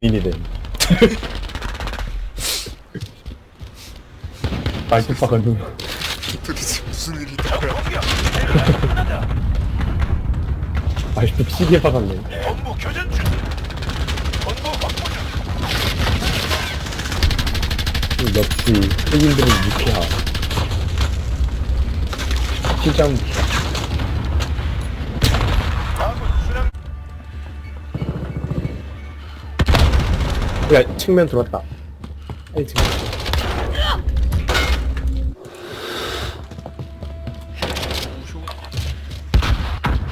인이된 말뚝박은 누 도대체 무슨 일이 있던 거야? 말뚝 시계 박았네 본부 교전 중. 본부 확보 중. 역시 흑인들은 유쾌하 시장 야 측면 들어왔다 아니 지금 우효.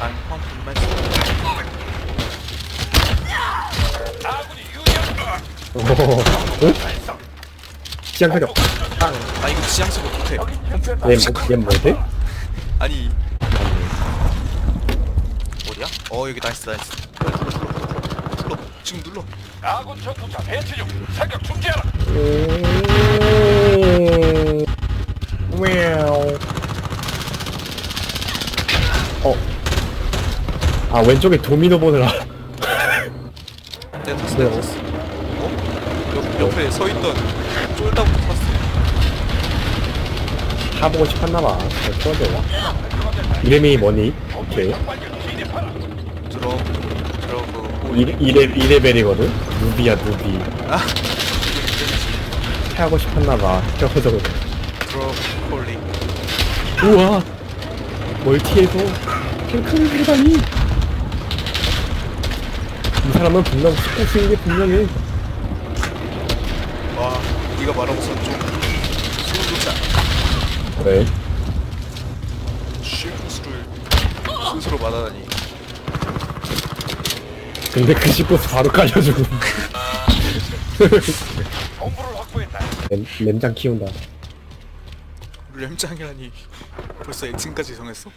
I'm pumping my 아군이 유리한 오 응? 시장 사격 아 이거 지향적으로 못해. 얘, 뭐- 얘 뭐지? 아니 어디야? 어 여기 나이스 나이스. 눌러 지금 눌러. 아군 전투차 배치 중. 사격 중지하라. 음... 왜요? 어. 아 왼쪽에 도미노 보느라 내 탔어 네. 내 탔어. 어? 옆 옆에 서 있던 쫄다고 탔어. 타보고 싶었나봐 잘 풀어줘 이름이 뭐니? 오케이. 드럼 드럼 이, 이레, 이레벨이거든? 누비야 누비 아 타고 싶었나봐 드럼 콜링. 우와 멀티에서 탱크를 들다니 이 사람은 분명 스포 쓰는 게 분명해 와 네가 말하고선 좀 소름 않아? 왜? 쉴크스를 스스로 받아다니. 근데 그 시포스 바로 깔려주고 본부를 확보했다. 램, 램장 키운다 램장이라니 벌써 액진까지 정했어?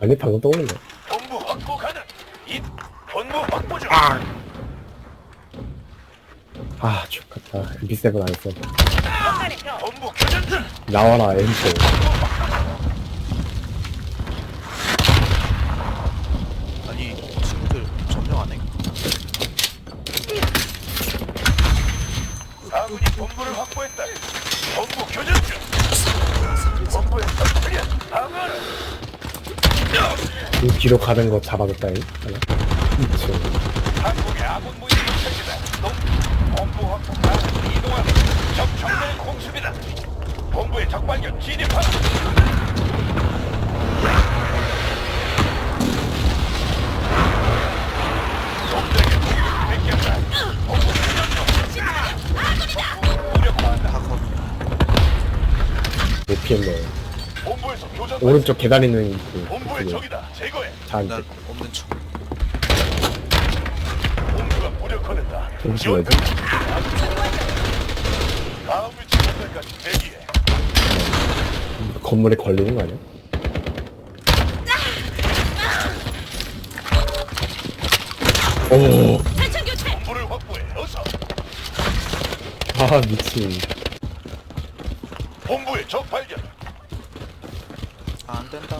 아니 방금 떠오른 거야 본부 확보 가능. 이 본부 확보 중. 아 죽겠다 MP7 안 써. 본부 교전 중. 나와라 M4 아니 친구들 점령 안 해? 아군이 본부를 확보했다. 본부 교전 중. 본부에 적발견. 방어하라. 이 뒤로 가는 거 잡아줬다 이 하나 오른쪽 계단 있는 그 본부의 적이다. 제거해. 난 없는 척 본부가 무력화된다. 왜지? 다음 위치 판단까지 대기해. 건물에 걸리는 거 아니야? 오, 본부를 확보해. 어서. 아 미친. 본부의 적 발견. 안 된다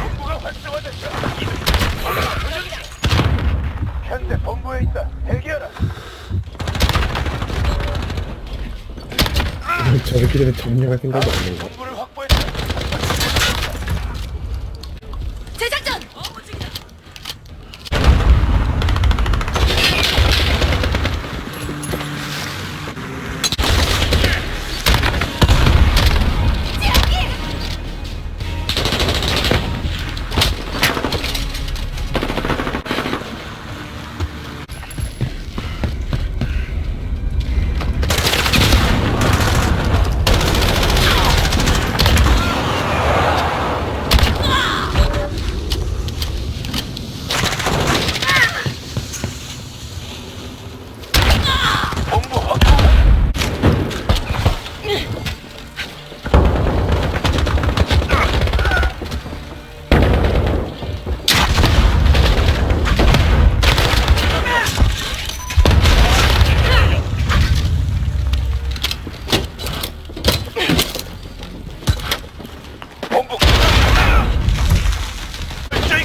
본부가 활성화됐다. 본부가 교전 중. 현재 본부에 있다. 대기하라. 저렇게 되면 정리할 생각이 없는 거.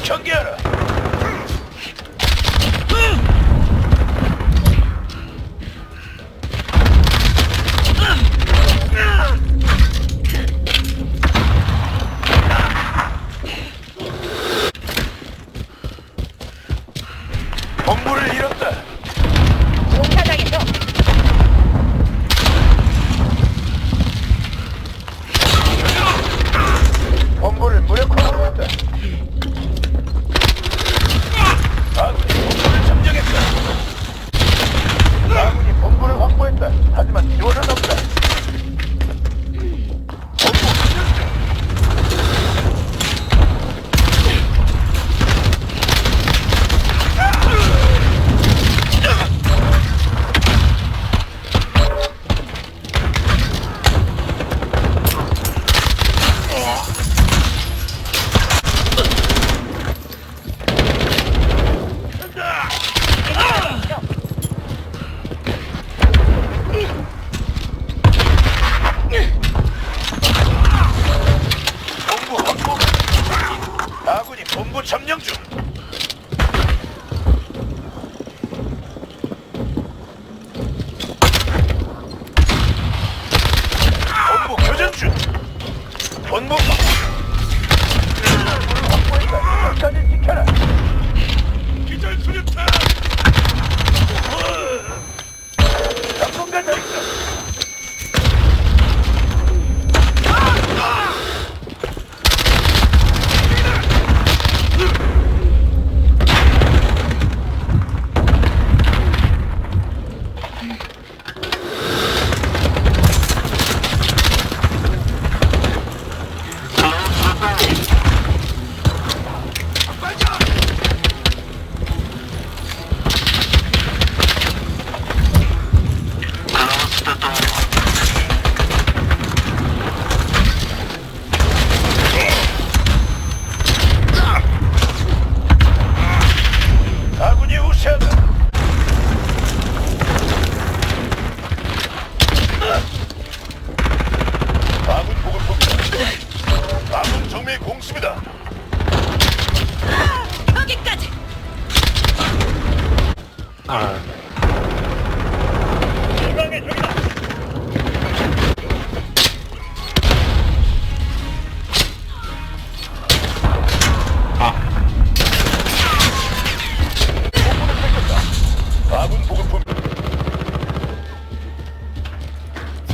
경계하라. 점령 중.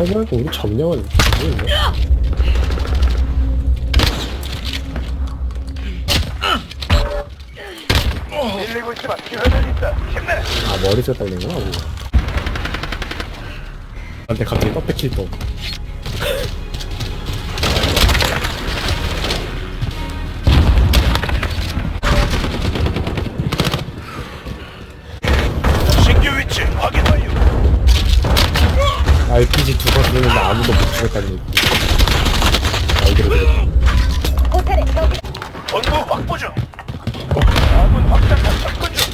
해보니까 우리 점령은 아닌데? 있지만. 아 머리가 딸리구나 우리 나한테 갑자기 떡배킬 뻔 RPG 두 번 쓰는데 아무도 못 죽였다는 얘기 아 이대로 되겠다 본부 확보 중. 아군 확장탄 접근 중.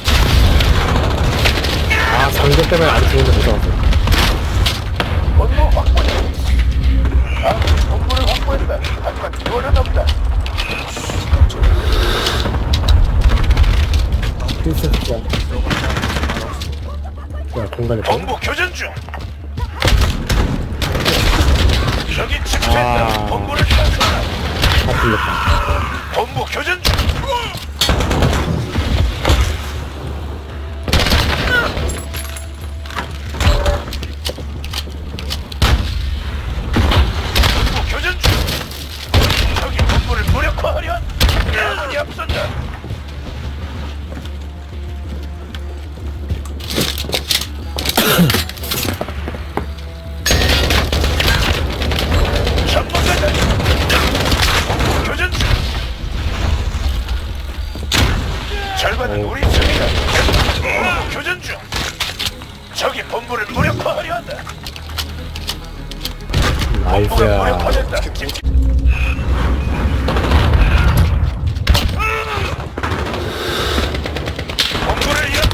아 상대 때문에 안 죽는데 못 잡았어 본부 확보 중. 아군 본부를 확보했다. 하지만 지원은 없다. 필수야 야 공간에 뻔 본부 교전 중. 아. 다 풀렸다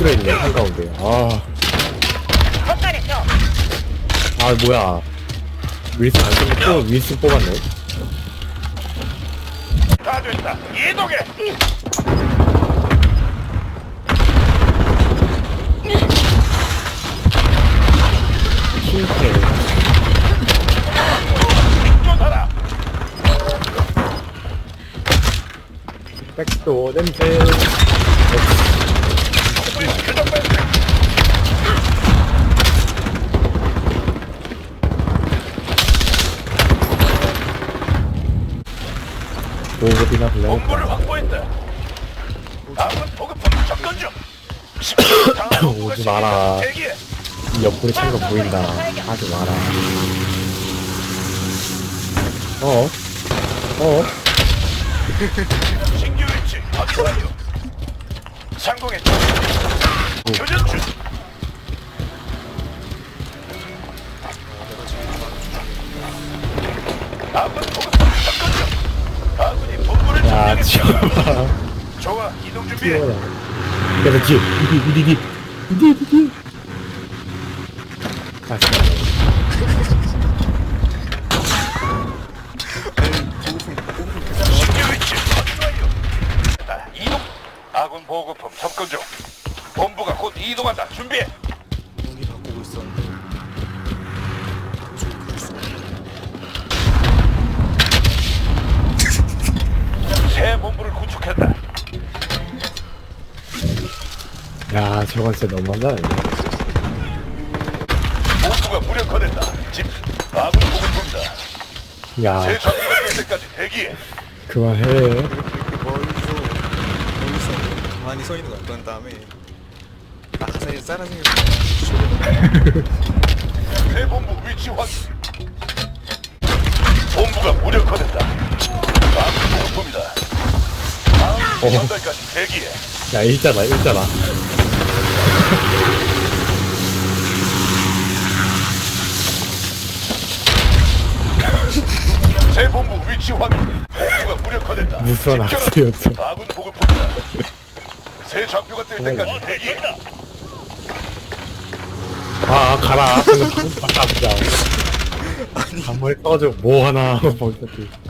잃었다. 뚫어있네 한가운데 아아 뭐야 윌슨 안 쓰고 또 윌슨 뽑았네 다 됐다. 이동해. 킹케 쫓아라. 백도 냄새 본부 보급품 접근 중. 10분 당한 본부가 오지 마라. 대기해. 이 옆구리 찬거 보인다 하지 마라 어? 어? 신규 위치 확인 완료. 상공의 교전 중. 아군 보급품 접근 중. 아군이 본부를 야. 지워 라 좋아, 이동 준비해. 지워라 그래서 뒤에 뒤에 뒤에 뒤에 뒤에 뒤에 뒤에 아 진짜 신규 위치 확인 완료. 아, 이동. 아군 보급품 접근 중. 본부가 곧 이동한다. 준비해. 무기 바꾸고 있었는데 좀 그랬어 야 저건 진짜 너무하다 본부가 무력화된다. 집 아군 보급품이다. 야제 장비가 될 때까지 대기해. 그만해 멀리서 멀리서 가만히 서 있는 거야 그런 다음에 낙하산이 싸라생겨서 새 본부 위치 확인. 본부가 무력화된다. 아군 보급품이다. 전달까지 대기해. 야 일자다 일자다 새 본부 위치 확인. 본부가 무력화된다. 무서운 지켜라. 악수였어 아군 보급품이다. 새 좌표가 뜰 때까지 대기해. 아 가라 방금 바꿔보자 한번 떠가지고 뭐 하나